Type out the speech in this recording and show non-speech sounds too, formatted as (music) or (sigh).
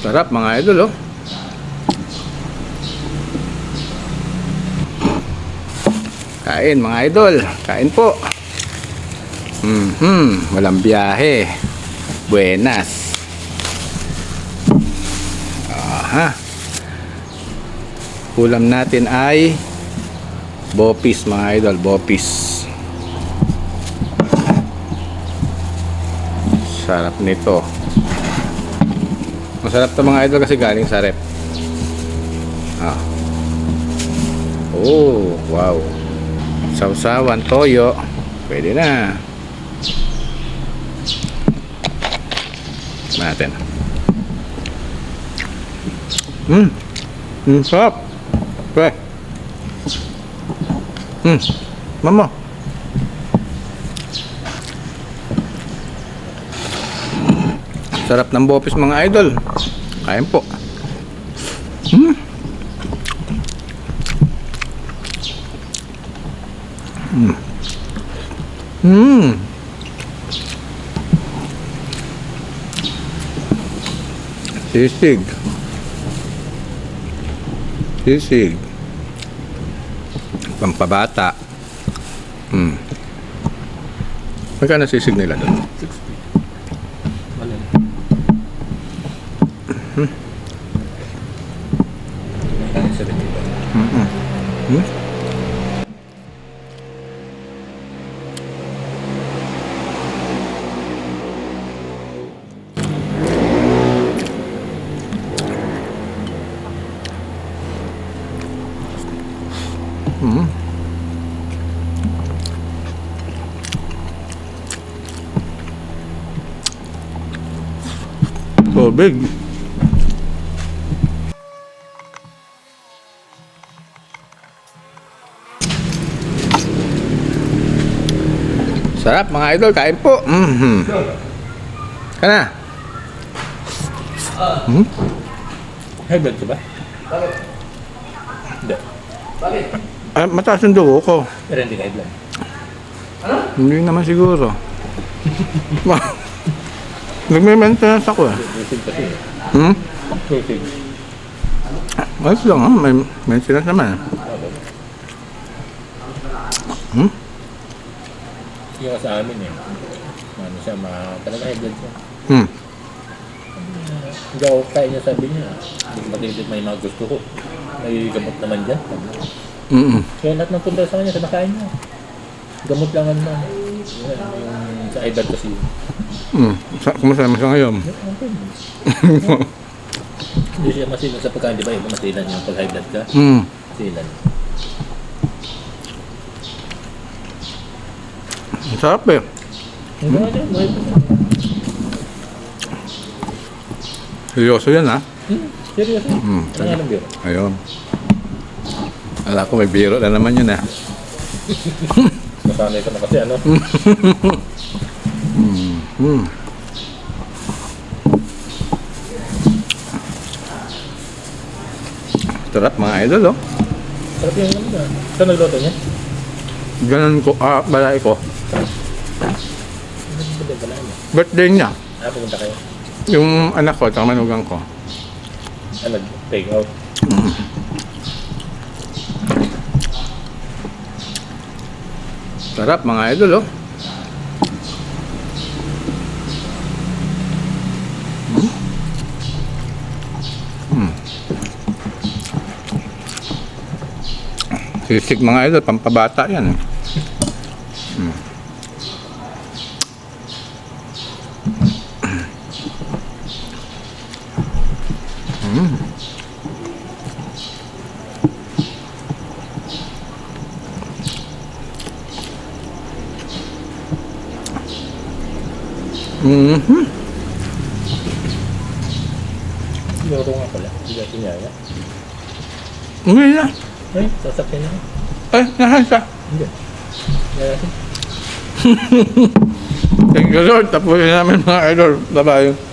Sarap mga idol oh. Kain mga idol. Kain po. Mhm, walang biyahe. Buenas. Aha. Ulam natin ay bopis mga idol, bopis. Sarap nito. Masarap to mga idol kasi galing sa rep. Ah. Oh, wow. Sausawan, toyo. Pwede na. Natin. Hmm. Hmm, sarap. Pre. Hmm. Mama. Sarap ng bopis mga idol. Kain po. Hmm. Hmm. Hmm. Sisig. Sisig. Pampabata. Hmm. Magkano sisig nila doon? Sa rin ito. Hmm? Hmm. Tubig. Sarap mga idol, kain po. Mhm. Kana? Hmm? Blood ka ba? Hindi. Ah, mataas yung dugo ko. Pero hindi ka high blood. Hindi naman siguro. Nagme-maintenance ako eh. Hmm? Ayos lang ha, may maintenance naman. Hmm? Yung sa amin eh. Ano siya, ma, talaga high blood siya. Hmm. Hindi ako kaya niya sabi niya. Hindi ko matitip may mga gusto ko. May gamot naman dyan. Mm Kaya lahat ng punta sa kanya, kinakain niya. Gamot lang naman. Yan, yung sa blood kasi. Hmm. Sa, kumusta naman siya ngayon? (laughs) Hindi siya masilan sa pagkain, di ba? Iba masilan yung pag high blood ka. Hmm. Masilan. Sarap eh. Blood. Seryoso yan ha. Hmm, seryoso. Hmm. Ano ng biro? Ayun. Ala ko may biro na naman yun ah. Masanay ka na kasi ano. Hmm. Sarap mga idol oh. Sarap yung ano na. Saan nagluto niya? Ganun ko, ah, balay ko. Birthday niya. Ah, pumunta kayo. Yung anak ko, at manugang ko. Ah, nag-take out. Sarap mga idol oh. Hmm. Hmm. Sisig mga idol, pampabata yan. eh. Hmm. Mhm. Loro nga pala. Natin niya. Uwi na. Ay, sasakyan niya. Ay, nahan siya. Hindi. Thank you Lord. Tapusin namin mga idol. Bye-bye.